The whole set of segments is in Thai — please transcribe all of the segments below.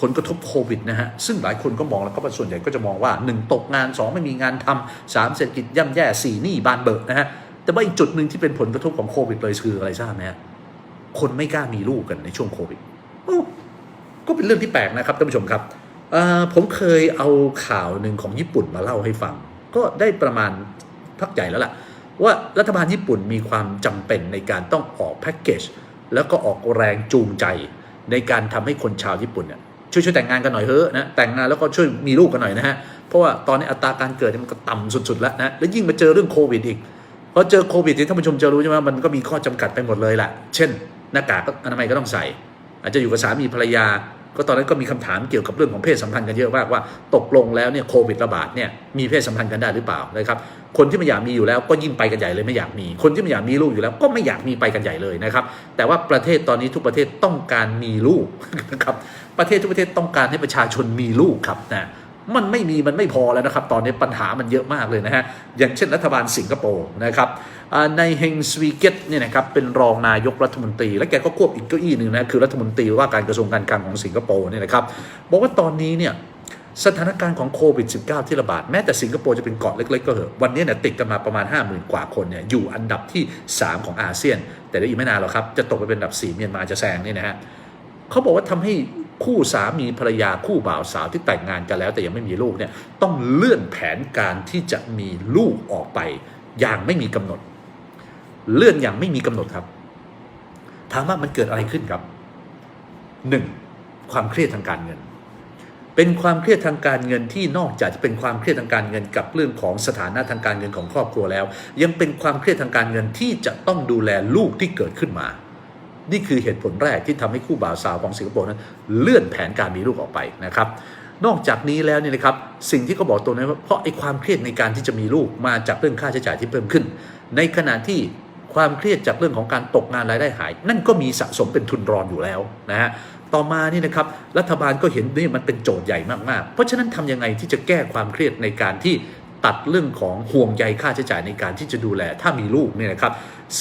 ผลกระทบโควิดนะฮะ ซึ่งหลายคนก็มองแล้วก็ส่วนใหญ่ก็จะมองว่า 1 ตกงาน 2 ไม่มีงานทำสามเศรษฐกิจย่ำแย่สี่หนี้บานเบิกนะฮะ แต่ว่าอีกจุดหนึ่งที่เป็นผลกระทบของโควิดเลยคืออะไรทราบไหมฮะคนไม่กล้ามีลูกกันในช่วงโควิดก็เป็นเรื่องที่แปลกนะครับท่านผู้ชมครับผมเคยเอาข่าวหนึ่งของญี่ปุ่นมาเล่าให้ฟัง ก็ได้ประมาณพักใหญ่แล้วล่ะ ว่ารัฐบาลญี่ปุ่นมีความจำเป็นในการต้องออกแพ็กเกจแล้วก็ออกแรงจูงใจ ในการทำให้คนชาวญี่ปุ่นเนี่ย ช่วยช่วยแต่งงานกันหน่อยเถอะนะแต่งงานแล้วก็ช่วยมีลูกกันหน่อยนะฮะเพราะว่าตอนนี้อัตราการเกิดมันก็ต่ำสุดๆแล้วนะแล้วยิ่งมาเจอเรื่องโควิดอีกพอเจอโควิดที่ท่านผู้ชมจะรู้ใช่ไหมมันก็มีข้อจำกัดไปหมดเลยแหละเช่น หน้ากากอนามัยก็ต้องใส่ อาจจะอยู่กับสามีภรรยา ก็ตอนนั้นก็มีคำถามเกี่ยวกับเรื่องของเพศสัมพันธ์กันเยอะมากว่าตกลงแล้วเนี่ยโควิดระบาดเนี่ยมีเพศสัมพันธ์กันได้หรือเปล่านะครับคนที่ไม่อยากมีอยู่แล้วก็ยิ่งไปกันใหญ่เลยไม่อยากมี คนที่ไม่อยากมีลูกอยู่แล้ว ก็ไม่อยากมีไปกันใหญ่เลยนะครับ แต่ว่าประเทศตอนนี้ทุกประเทศต้องการมีลูกนะครับประเทศทุกประเทศต้องการให้ประชาชนมีลูกครับนะ มันไม่มีมันไม่พอแล้วนะครับ ตอนนี้ปัญหามันเยอะมากเลยนะฮะ อย่างเช่นรัฐบาลสิงคโปร์นะครับในเฮงสวีเกตเนี่ยนะครับเป็นรองนายกรัฐมนตรี และแกก็ควบอีกเก้าอี้หนึ่งนะคือรัฐมนตรีว่าการกระทรวงการคลังของสิงคโปร์เนี่ยนะครับบอกว่าตอนนี้เนี่ยสถานการณ์ของโควิด -19 ที่ระบาด แม้แต่สิงคโปร์จะเป็นเกาะเล็ก ๆ ก็เหอะ วันนี้เนี่ยติดกันมาประมาณ 50,000 กว่าคนเนี่ยอยู่อันดับที่ 3 ของอาเซียน แต่ได้อีกไม่นานหรอกครับ จะตกไปเป็นอันดับ 4 เมียนมาจะแซงเนี่ยนะฮะเขาบอกว่าทำให้ คู่สามีภรรยาคู่บ่าวสาวที่แต่งงานกันแล้วแต่ยังไม่มีลูกเนี่ยต้องเลื่อนแผนการที่จะมีลูกออกไป อย่างไม่มีกำหนด เลื่อนอย่างไม่มีกำหนดครับ ถามว่ามันเกิดอะไรขึ้นครับหนึ่งความเครียดทางการเงิน เป็นความเครียดทางการเงินที่นอกจากจะเป็นความเครียดทางการเงินกับเรื่องของสถานะทางการเงินของครอบครัวแล้ว ยังเป็นความเครียดทางการเงินที่จะต้องดูแลลูกที่เกิดขึ้นมา นี่คือเหตุผลแรกที่ทำให้คู่บ่าวสาวของสิงคโปร์นั้นเลื่อนแผนการมีลูกออกไปนะครับนอกจากนี้แล้วเนี่ยนะครับสิ่งที่เขาบอกตัวนั้นเพราะไอ้ความเครียดในการที่จะมีลูกมาจากเรื่องค่าใช้จ่ายที่เพิ่มขึ้น ในขณะที่ความเครียดจากเรื่องของการตกงานรายได้หาย นั่นก็มีสะสมเป็นทุนรอนอยู่แล้วนะฮะต่อมานี่นะครับรัฐบาลก็เห็นนี่มันเป็นโจทย์ใหญ่มากๆ เพราะฉะนั้นทำยังไงที่จะแก้ความเครียดในการที่ ตัดเรื่องของห่วงใยค่าใช้จ่ายในการที่จะดูแลถ้ามีลูกเนี่ยนะครับ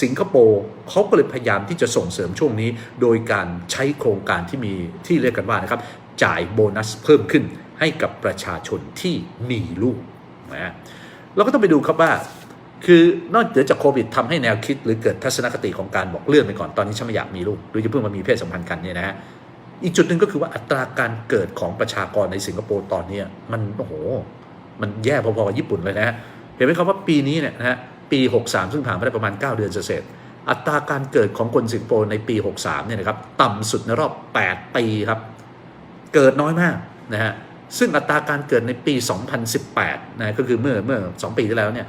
สิงคโปร์เขาก็เลยพยายามที่จะส่งเสริมช่วงนี้ โดยการใช้โครงการที่มีที่เรียกกันว่านะครับจ่ายโบนัสเพิ่มขึ้นให้กับประชาชนที่มีลูกนะเราก็ต้องไปดูครับว่า คือนอกเหนือจากโควิดทำให้แนวคิดหรือเกิดทัศนคติของการบอกเลื่อนไปก่อนตอนนี้ฉันไม่อยากมีลูกหรือจะเพิ่งมามีเพศสัมพันธ์กันเนี่ยนะฮะอีกจุดหนึ่งก็คือว่าอัตราการเกิดของประชากรในสิงคโปร์ตอนนี้มันโอ้โห มันแย่พอๆกับญี่ปุ่นเลยนะฮะเห็นไหมครับว่าปีนี้เนี่ยนะฮะปี 63 ซึ่งผ่านไปได้ประมาณ 9 เดือนเศษๆอัตราการเกิดของคนสิงคโปร์ในปี 63 เนี่ยนะครับต่ำสุดในรอบ 8 ปีครับ เกิดน้อยมากนะฮะซึ่งอัตราการเกิดในปี 2018 นะก็คือเมื่อเมื่อ 2 ปีที่แล้วเนี่ย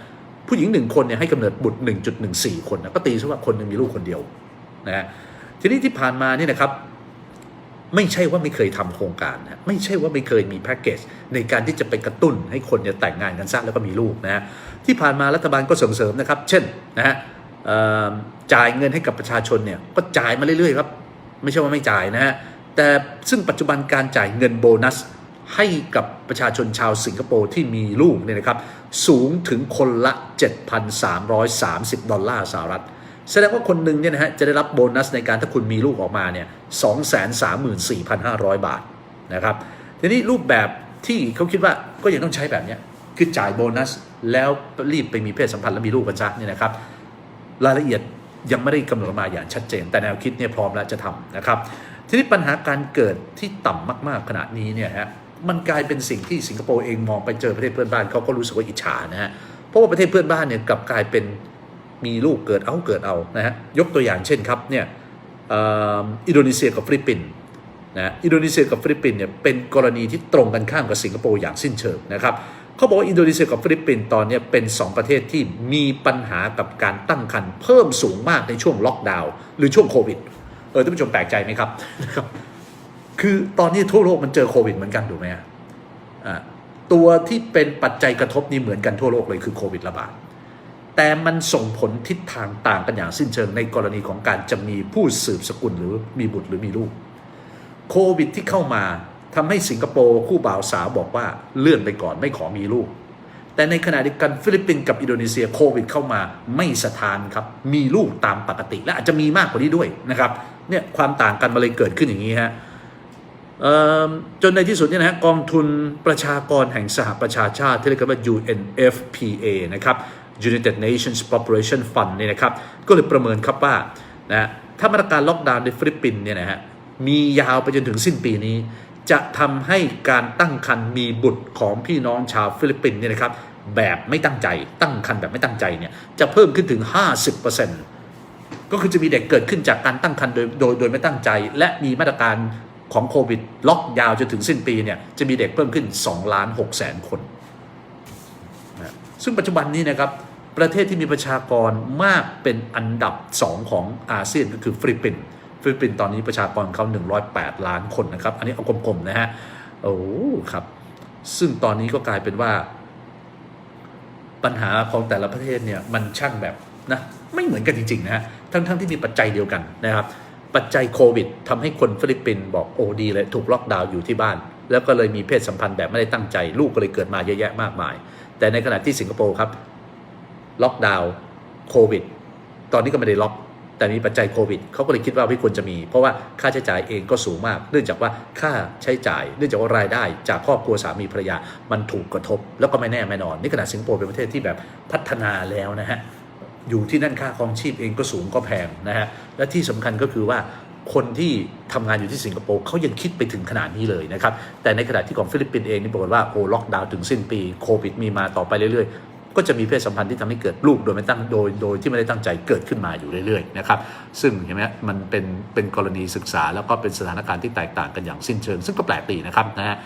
ผู้หญิงหนึ่งคนเนี่ยให้กำเนิดบุตร 1.14 คนนะก็ตีซะว่าคนหนึ่งมีลูกคนเดียวนะฮะทีนี้ที่ผ่านมานี่นะครับ ไม่ใช่ว่าไม่เคยทำโครงการนะไม่ใช่ว่าไม่เคยมีแพ็กเกจในการที่จะไปกระตุ้นให้คนเนี่ยแต่งงานกันซะแล้วก็มีลูกนะฮะที่ผ่านมารัฐบาลก็ส่งเสริมนะครับ เช่นนะฮะจ่ายเงินให้กับประชาชนเนี่ยก็จ่ายมาเรื่อยๆครับไม่ใช่ว่าไม่จ่ายนะฮะแต่ซึ่งปัจจุบันการจ่ายเงินโบนัสให้กับประชาชนชาวสิงคโปร์ที่มีลูกเนี่ยนะครับสูงถึงคนละ 7,330 ดอลลาร์สหรัฐ แสดงว่าคนหนึ่งเนี่ยนะฮะจะได้รับโบนัสในการถ้าคุณมีลูกออกมาเนี่ย234,500บาทนะครับ ทีนี้รูปแบบที่เขาคิดว่าก็ยังต้องใช้แบบนี้คือจ่ายโบนัสแล้วรีบไปมีเพศสัมพันธ์แล้วมีลูกกันซะเนี่ยนะครับ รายละเอียดยังไม่ได้กำหนดมาอย่างชัดเจน แต่แนวคิดเนี่ยพร้อมแล้วจะทำนะครับ ทีนี้ปัญหาการเกิดที่ต่ำมากๆขนาดนี้เนี่ยฮะมันกลายเป็นสิ่งที่สิงคโปร์เองมองไปเจอประเทศเพื่อนบ้านเขาก็รู้สึกว่าอิจฉานะฮะเพราะว่าประเทศเพื่อนบ้านเนี่ยกลับกลายเป็น มีลูกเกิดเอาเกิดเอานะฮะยกตัวอย่างเช่นครับเนี่ยอ,อินโดนีเซียกับฟิลิปปินส์นะอินโดนีเซียกับฟิลิปปินส์เนี่ยเป็นกรณีที่ตรงกันข้ามกับสิงคโปร์อย่างสิ้นเชิงนะครับเขาบอกว่าอินโดนีเซียกับฟิลิปปินส์ตอนเนี้ยเป็น 2 ประเทศที่มีปัญหากับการตั้งครรภ์เพิ่มสูงมากในช่วงล็อกดาวน์หรือช่วงโควิดเออท่านผู้ชมแปลกใจไหมครับนะครับ คือตอนนี้ทั่วโลกมันเจอโควิดเหมือนกันถูกไหมอ่าตัวที่เป็นปัจจัยกระทบนี่เหมือนกันทั่วโลกเลยคือโควิดระบาด แต่มันส่งผลทิศทางต่างกันอย่างสิ้นเชิงในกรณีของการจะมีผู้สืบสกุลหรือมีบุตรหรือมีลูก โควิดที่เข้ามาทำให้สิงคโปร์คู่บ่าวสาวบอกว่าเลื่อนไปก่อนไม่ขอมีลูก แต่ในขณะเดียวกันฟิลิปปินส์กับอินโดนีเซียโควิดเข้ามาไม่สถานครับ มีลูกตามปกติ และอาจจะมีมากกว่านี้ด้วยนะครับเนี่ยความต่างกันมาเลยเกิดขึ้นอย่างนี้ฮะจนในที่สุดเนี่ยนะฮะกองทุนประชากรแห่งสหประชาชาติที่เรียกกันว่า UNFPA นะครับ United Nations Population Fund เนี่ยนะครับ ก็เลยประเมินครับว่านะถ้ามาตรการล็อกดาวน์ในฟิลิปปินส์เนี่ยนะฮะมียาวไปจนถึงสิ้นปีนี้ จะทำให้การตั้งครรภ์มีบุตรของพี่น้องชาวฟิลิปปินส์เนี่ยนะครับแบบไม่ตั้งใจตั้งครรภ์แบบไม่ตั้งใจเนี่ยจะเพิ่มขึ้นถึง 50%ก็คือจะมีเด็กเกิดขึ้นจากการตั้งครรภ์โดยโดยโดยไม่ตั้งใจ และมีมาตรการของโควิดล็อกยาวจนถึงสิ้นปีเนี่ยจะมีเด็กเพิ่มขึ้น2ล้าน6แสนคนนะซึ่งปัจจุบันนี้นะครับ ประเทศที่มีประชากรมากเป็นอันดับ 2 ของอาเซียนก็คือฟิลิปปินส์ฟิลิปปินส์ตอนนี้ประชากรเขา108 ล้านคนนะครับ อันนี้เอากลมๆนะฮะโอ้ครับ ซึ่งตอนนี้ก็กลายเป็นว่า ปัญหาของแต่ละประเทศเนี่ยมันช่างแบบนะไม่เหมือนกันจริงๆนะฮะทั้งๆที่มีปัจจัยเดียวกันนะครับ ปัจจัยโควิดทำให้คนฟิลิปปินส์บอกโอ้ดีเลยถูกล็อกดาวน์อยู่ที่บ้าน แล้วก็เลยมีเพศสัมพันธ์แบบไม่ได้ตั้งใจ ลูกก็เลยเกิดมาเยอะแยะมากมาย แต่ในขณะที่สิงคโปร์ครับ ล็อกดาวน์โควิด ตอนนี้ก็ไม่ได้ล็อก แต่มีปัจจัยโควิดเขาก็เลยคิดว่าไม่ควรจะมี เพราะว่าค่าใช้จ่ายเองก็สูงมาก เนื่องจากว่าค่าใช้จ่าย เนื่องจากว่ารายได้ จากครอบครัวสามีภรรยา มันถูกกระทบ แล้วก็ไม่แน่ไม่นอน นี่ขนาดสิงคโปร์เป็นประเทศที่แบบพัฒนาแล้วนะฮะ อยู่ที่นั่นค่าครองชีพเองก็สูงก็แพงนะฮะ และที่สำคัญก็คือว่าคนที่ทำงานอยู่ที่สิงคโปร์เขายังคิดไปถึงขนาดนี้เลยนะครับ แต่ในขณะที่ของฟิลิปปินส์เองนี่บอกว่าโอ้ล็อกดาวน์ถึงสิ้นปีโควิดมีมาต่อไปเรื่อยๆ ก็จะมีเพศสัมพันธ์ที่ทำให้เกิดลูกโดยไม่ตั้งโดยโดยที่ไม่ได้ตั้งใจเกิดขึ้นมาอยู่เรื่อยๆนะครับซึ่งเห็นไหมมันเป็นเป็นกรณีศึกษาแล้วก็เป็นสถานการณ์ที่แตกต่างกันอย่างสิ้นเชิง ซึ่งก็แปลกดีนะครับนะฮะ